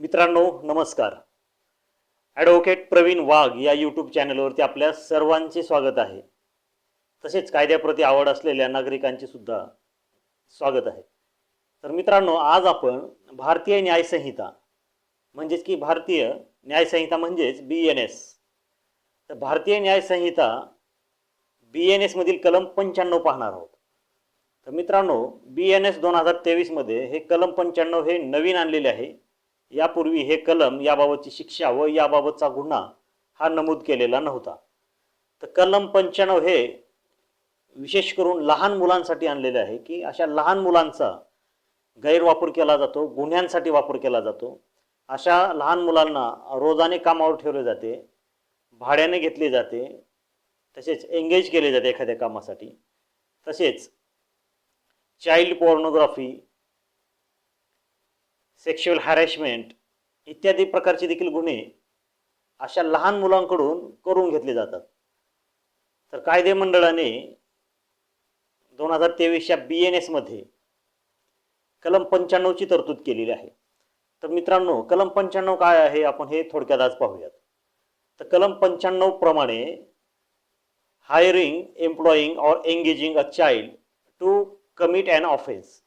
मित्रांनो नमस्कार. ॲडव्होकेट प्रवीण वाघ या यूट्यूब चॅनलवरती आपल्या सर्वांचे स्वागत आहे. तसेच कायद्याप्रती आवड असलेल्या नागरिकांचे सुद्धा स्वागत आहे. तर मित्रांनो आज आपण भारतीय न्यायसंहिता म्हणजेच की भारतीय न्यायसंहिता म्हणजेच बी एन एस तर भारतीय न्यायसंहिता बी एन एसमधील कलम पंच्याण्णव पाहणार आहोत. तर मित्रांनो बी एन एस दोन हजार तेवीसमध्ये हे कलम पंच्याण्णव हे नवीन आणलेले आहे. यापूर्वी हे कलम याबाबतची शिक्षा व याबाबतचा गुन्हा हा नमूद केलेला नव्हता. तर कलम पंच्याण्णव हे विशेष करून लहान मुलांसाठी आणलेले आहे की अशा लहान मुलांचा गैरवापर केला जातो गुन्ह्यांसाठी वापर केला जातो. अशा लहान मुलांना रोजाने कामावर ठेवले जाते भाड्याने घेतले जाते तसेच एंगेज केले जाते एखाद्या कामासाठी. तसेच चाइल्ड पॉर्नोग्राफी सेक्शुअल हॅरेसमेंट इत्यादी प्रकारचे देखील गुन्हे अशा लहान मुलांकडून करून घेतले जातात. तर कायदे मंडळाने दोन हजार तेवीसच्या बी एन एसमध्ये कलम पंच्याण्णवची तरतूद केलेली आहे. तर मित्रांनो कलम पंच्याण्णव काय आहे? आपण हे थोडक्यात आज पाहूयात. तर कलम पंच्याण्णव प्रमाणे hiring employing or engaging a child to commit an offence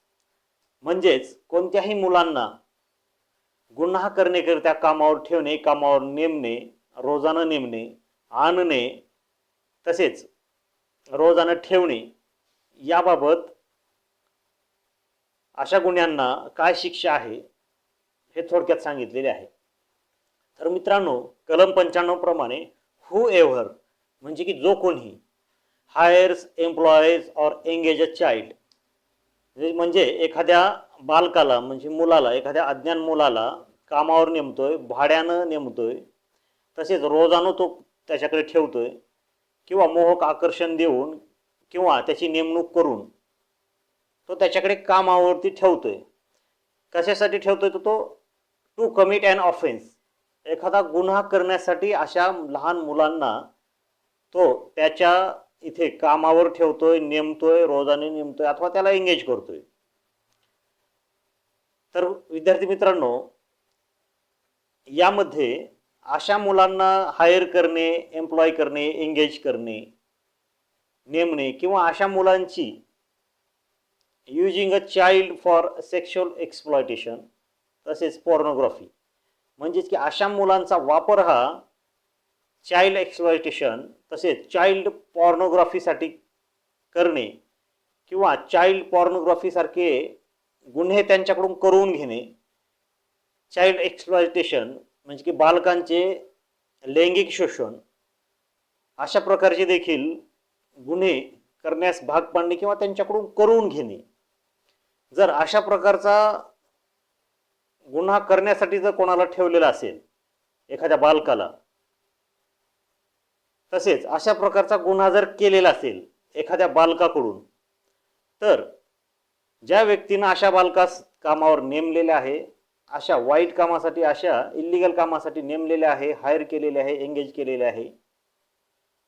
म्हणजेच कोणत्याही मुलांना गुन्हा करण्याकरिता कामावर ठेवणे कामावर नेमणे रोजानं नेमणे आणणे तसेच रोजानं ठेवणे याबाबत अशा गुन्ह्यांना काय शिक्षा आहे हे थोडक्यात सांगितलेले आहे. तर मित्रांनो कलम पंच्याण्णव प्रमाणे हू एव्हर म्हणजे की जो कोणी hires employs or engage a child म्हणजे एखाद्या बालकाला म्हणजे मुलाला एखाद्या अज्ञान मुलाला कामावर नेमतोय भाड्यानं नेमतोय तसेच रोजानं तो त्याच्याकडे ठेवतोय किंवा मोहक आकर्षण देऊन किंवा त्याची नेमणूक करून तो त्याच्याकडे कामावरती ठेवतोय. कशासाठी ठेवतोय तर तो टू कमिट अँड ऑफेन्स एखादा गुन्हा करण्यासाठी अशा लहान मुलांना तो त्याच्या इथे कामावर ठेवतोय नेमतोय रोजाने नेमतोय अथवा त्याला एंगेज करतोय. तर विद्यार्थी मित्रांनो यामध्ये अशा मुलांना हायर करणे एम्प्लॉय करणे एंगेज करणे नेमणे किंवा अशा मुलांची using a child for sexual exploitation तसेच पॉर्नोग्राफी म्हणजेच की अशा मुलांचा वापर हा चाइल्ड एक्सप्लॉयटेशन तसेच चाइल्ड पॉर्नोग्राफीसाठी करणे किंवा चाइल्ड पॉर्नोग्राफीसारखे गुन्हे त्यांच्याकडून करून घेणे चाइल्ड एक्सप्लॉयटेशन म्हणजे की बालकांचे लैंगिक शोषण अशा प्रकारचे देखील गुन्हे करण्यास भाग पाडणे किंवा त्यांच्याकडून करून घेणे. जर अशा प्रकारचा गुन्हा करण्यासाठी जर कोणाला ठेवलेला असेल एखाद्या बालकाला तसेच अशा प्रकारचा गुन्हा जर केलेला असेल एखाद्या बालकाकडून तर ज्या व्यक्तीनं अशा बालकास कामावर नेमलेले आहे अशा वाईट कामासाठी अशा इल्लिगल कामासाठी नेमलेले आहे हायर केलेले आहे एंगेज केलेले आहे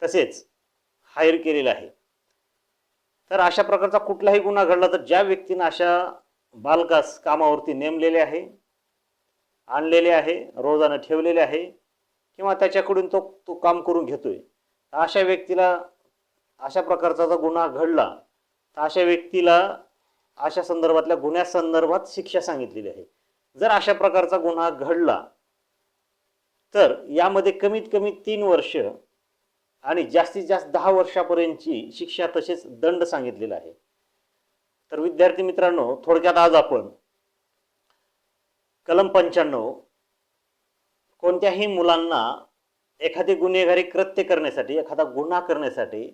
तसेच हायर केलेले आहे तर अशा प्रकारचा कुठलाही गुन्हा घडला तर ज्या व्यक्तीनं अशा बालकास कामावरती नेमलेले आहे आणलेले आहे रोजानं ठेवलेले आहे किंवा त्याच्याकडून तो तो काम करून घेतोय आहे अशा व्यक्तीला अशा प्रकारचा जर गुन्हा घडला तर अशा व्यक्तीला अशा संदर्भातल्या गुन्ह्यासंदर्भात शिक्षा सांगितलेली आहे. जर अशा प्रकारचा गुन्हा घडला तर यामध्ये कमीत कमी तीन वर्ष आणि जास्तीत जास्त दहा वर्षापर्यंतची शिक्षा तसेच दंड सांगितलेला आहे. तर विद्यार्थी मित्रांनो थोडक्यात आज आपण कलम पंच्याण्णव कोणत्याही मुलांना एखादे गुन्हेगारी कृत्य करण्यासाठी एखादा गुन्हा करण्यासाठी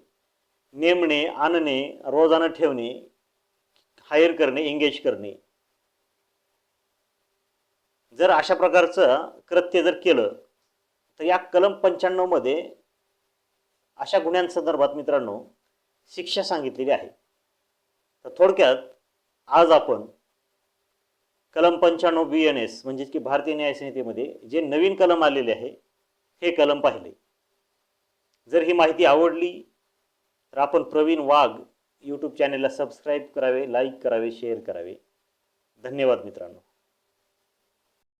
नेमणे आणणे रोजानं ठेवणे हायर करणे एंगेज करणे. जर अशा प्रकारचं कृत्य जर केलं तर या कलम पंच्याण्णवमध्ये अशा गुन्ह्यांसंदर्भात मित्रांनो शिक्षा सांगितलेली आहे. तर थोडक्यात आज आपण कलम पंच्याण्णव बी एन एस म्हणजेच की भारतीय न्यायसंहितेमध्ये जे नवीन कलम आलेले आहे हे कलम पाहिले. जर ही माहिती आवडली तर आपण प्रवीण वाघ यूट्यूब चॅनेलला सबस्क्राईब करावे लाईक करावे शेअर करावे. धन्यवाद मित्रांनो.